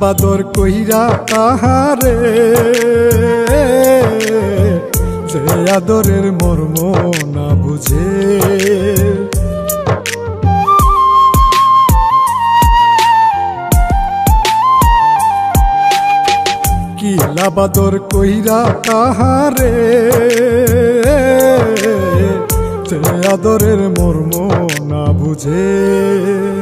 বাদর কইরা তাহারে। যে আদরের মর্ম না বুঝে। কিলা বাদর কইরা তাহারে। যে আদরের মর্ম না বুঝে।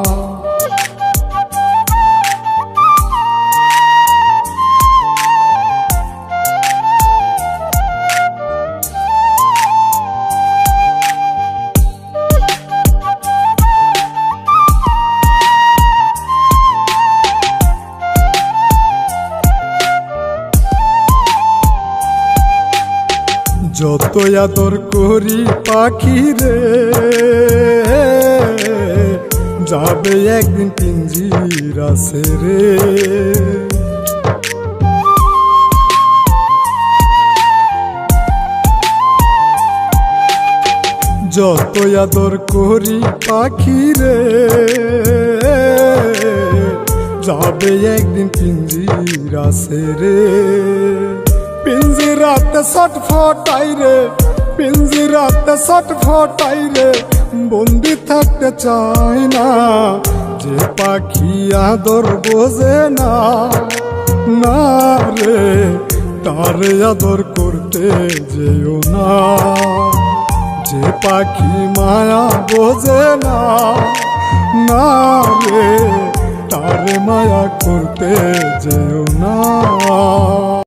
যত আদর করি পাখি রে, যাবে একদিন পিঞ্জিরা রে। যত আদর করি পাখি রে, যাবে একদিন পিঞ্জিরা রে। পিঞ্জিরাতে ফটাই রে পিঞ্জিরাতে ছট ফটাই রে, বন্দি থাকতে চাই না, যে পাখি আদর বোঝে না না রে, তারে আদর করতে যেও না, যে পাখি মায়া বোঝে না না রে, তারে মায়া করতে যেও না।